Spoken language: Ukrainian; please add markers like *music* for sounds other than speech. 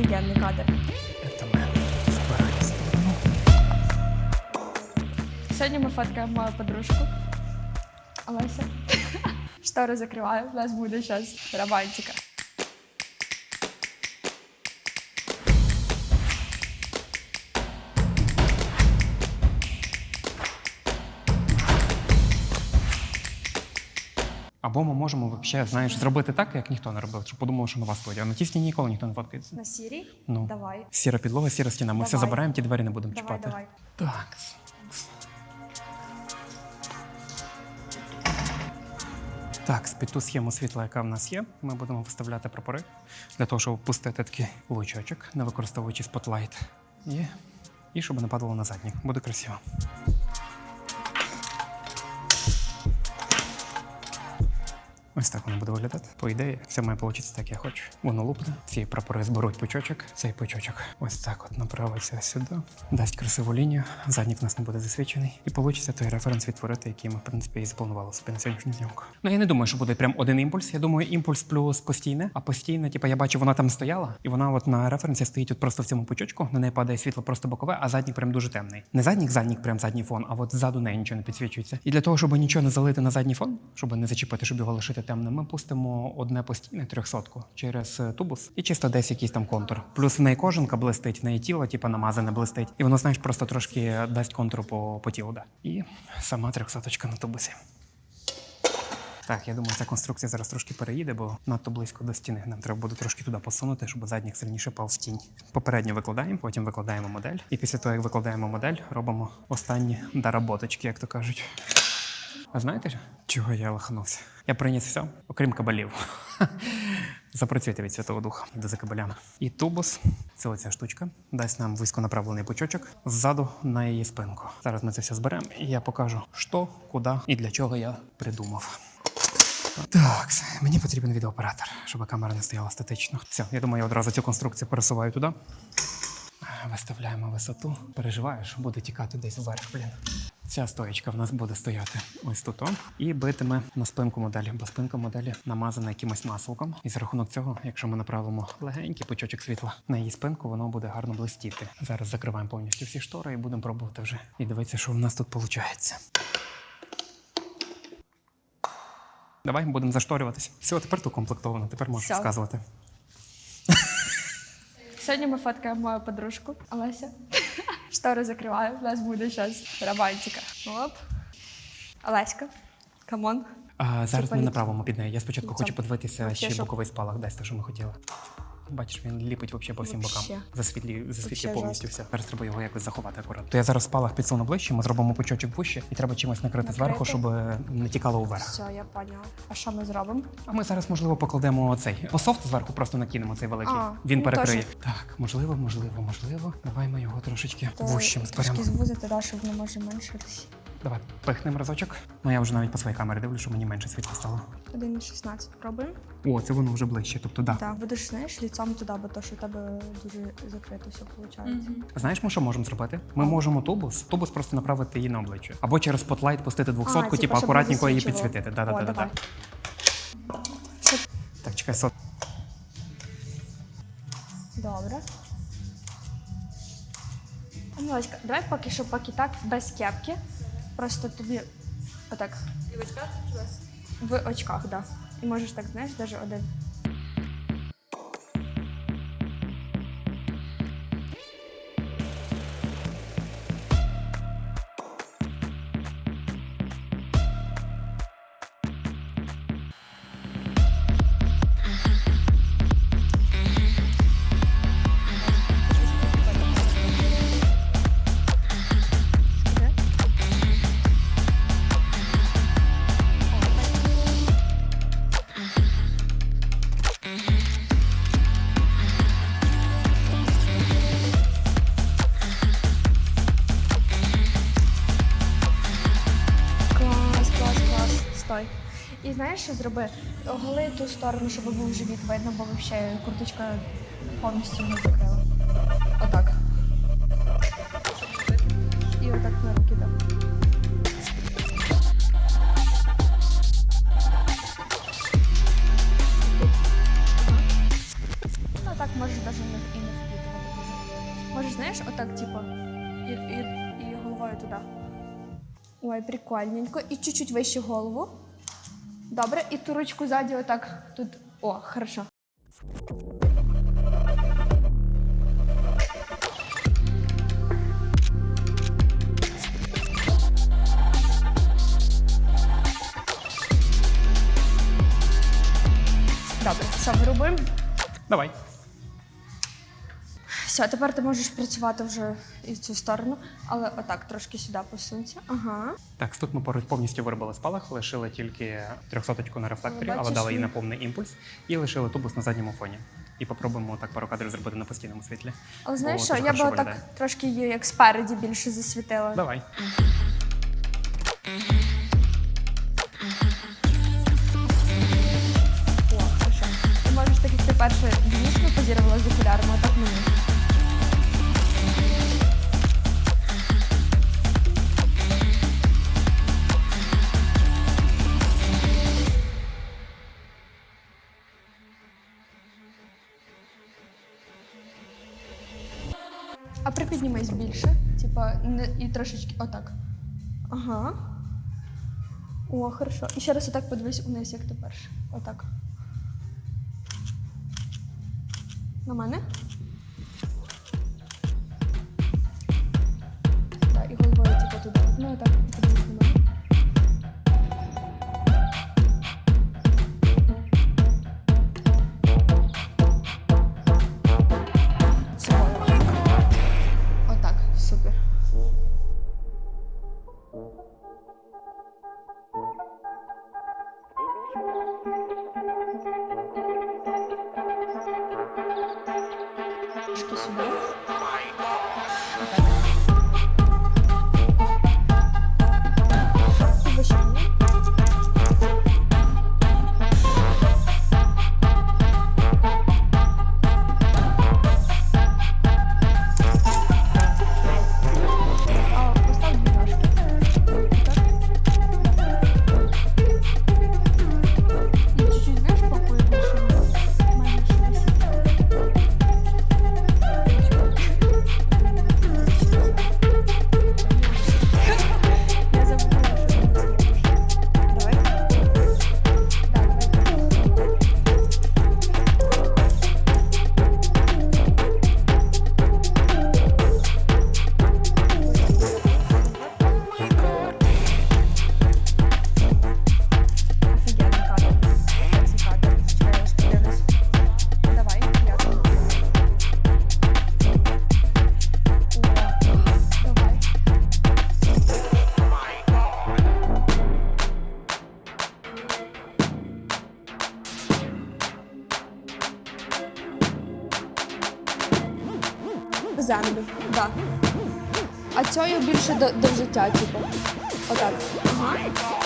Офігенний кадр. Сьогодні ми фоткаємо мою подружку. Олеся. *laughs* Штори закриваю, у нас буде зараз романтика. Або ми можемо взагалі, знаєш, зробити так, як ніхто не робив, щоб подумали, що нова студія. На тій стіні ніколи ніхто не фоткається. На сірій? Ну. Давай. Сіра підлога, сіра стіна. Ми все забираємо, ті двері не будемо Давай, чіпати. давай. Так. Так, під ту схему світла, яка в нас є, ми будемо виставляти прапори для того, щоб пустити такий лучочок, не використовуючи спотлайт. І, і щоб не падало на задніх. Буде красиво. Ось так воно буде виглядати. По ідеї, все має вийти так, як я хочу. Воно лупне. Ці прапори зберуть пучочок, цей пучочок. Ось так от направиться сюди. Дасть красиву лінію. Заднік в нас не буде засвічений. І вийде той референс відтворити, який ми, в принципі, і запланували собі на сьогоднішню зйомку. Ну я не думаю, що буде прям один імпульс. Я думаю, імпульс плюс постійне. А постійне, типу, я бачу, вона там стояла, і вона от на референсі стоїть от просто в цьому пучочку. На неї падає світло просто бокове, а заднік прям дуже темний. Не заднік, заднік, прям задній фон, а от ззаду неї нічого не підсвічується. І для того, щоб нічого не залити на задній фон, щоб не зачепити, щоб його лишити темним, ми пустимо одне постійне трьохсотку через е, тубус і чисто десь якийсь там контур. Плюс в неї кожанка блистить, в неї тіло, типу, намазане блистить. І воно, знаєш, просто трошки дасть контуру по, по тілу. Да. І сама трьохсоточка на тубусі. Так, я думаю, ця конструкція зараз трошки переїде, бо надто близько до стіни. Нам треба буде трошки туди посунути, щоб задніх сильніше пав в тінь. Попередньо викладаємо, потім викладаємо модель. І після того, як викладаємо модель, робимо останні доработочки, як то кажуть. А знаєте, чого я лоханувся? Я приніс все, окрім кабелів. *laughs* Запрацюйте від Святого Духа. Іду за кабелями. І тубус, це оця штучка, дасть нам вузьконаправлений пучочок ззаду на її спинку. Зараз ми це все зберемо, і я покажу, що, куди і для чого я придумав. Так, мені потрібен відеооператор, щоб камера не стояла статично. Все, я думаю, я одразу цю конструкцію пересуваю туди. Виставляємо висоту. Переживаю, що буде тікати десь вверх, блін. Ця стоєчка в нас буде стояти ось тут. І битиме на спинку моделі, бо спинка моделі намазана якимось масликом. І за рахунок цього, якщо ми направимо легенький пучочок світла на її спинку, воно буде гарно блистіти. Зараз закриваємо повністю всі штори і будемо пробувати вже. І дивитися, що в нас тут виходить. Давай будемо зашторюватись. Все, тепер тут комплектовано, тепер можеш Все. сказувати. Сьогодні ми фоткаємо мою подружку Олеся. *laughs* Штори закриваю, у нас буде зараз романтика. Оп. Олеська, камон. А, зараз ми направимо під неї. Я спочатку Ну, хочу подивитися вообще ще щоб- боковий спалах, дасть те, що ми хотіли. Бачиш, він ліпить вообще по всім Вообще. бокам. Засвітлі, засвітлі Вообще повністю все. Зараз треба його якось заховати акуратно. То я зараз спалах підсуну ближче, ми зробимо пучочок вище, і треба чимось накрити, Накрити? зверху, щоб не тікало уверх. Все, я поняла. А що ми зробимо? А ми зараз, можливо, покладемо цей пософт зверху, просто накинемо цей великий. А, він ну, перекриє. Так, можливо, можливо, можливо. Давай ми його трошечки То вущим зберемо. Трошки звузити, да, щоб воно може меншитись. Давай пихнемо разочок. Ну я вже навіть по своїй камері дивлюсь, що мені менше світла стало. 1,16 пробуємо. О, це воно вже ближче. Тобто, да. Так, будеш знаєш, ліцом туди, бо то, що в тебе дуже закрито все виходить. Знаєш, ми що можемо зробити? Ми можемо тубус, тубус просто направити її на обличчя. Або через спотлайт пустити двохсотку, типа, типу щоб акуратненько її засвічувало. підсвітити. Да, да, О, да, да, давай. Так, чекай, сот. Добре. Мілочка, давай поки що поки так, без кепки. Просто тобі отак. І в очках чи? В очках, так. Да. І можеш так, знаєш, навіть один. І знаєш, що зроби? Оголи ту сторону, щоб був живіт видно, бо взагалі курточка повністю не закрила. Отак. І отак на руки дам. Ну так можеш навіть не- і не знаєш, отак, типу, і, і, і головою туди. Ой, прикольненько. І чуть-чуть вище голову. Добре, і ту ручку ззаді отак тут. О, хорошо. Добре, що вирубуємо? Давай. Все, тепер ти можеш працювати вже і в цю сторону, але отак трошки сюди посунься. Ага. Так, тут ми повністю виробили спалах, лишили тільки трьохсоточку на рефлекторі, Але але дали їй на повний імпульс, і лишили тубус на задньому фоні. І попробуємо так пару кадрів зробити на постійному світлі. Але знаєш що, я би отак трошки її як спереді більше засвітила. Давай. О. Ти можеш так, як ти перше дійсно позірувала з окулярами, а так мені. А більше, типа, не, і трошечки отак. Ага. О, хорошо. І ще раз отак подивись униз, як ти перше. Отак. На мене? Так, і головою типу туди. Ну, Трошки сюди. Землю, да. А цією більше до, до взуття, типу. Отак. Ага.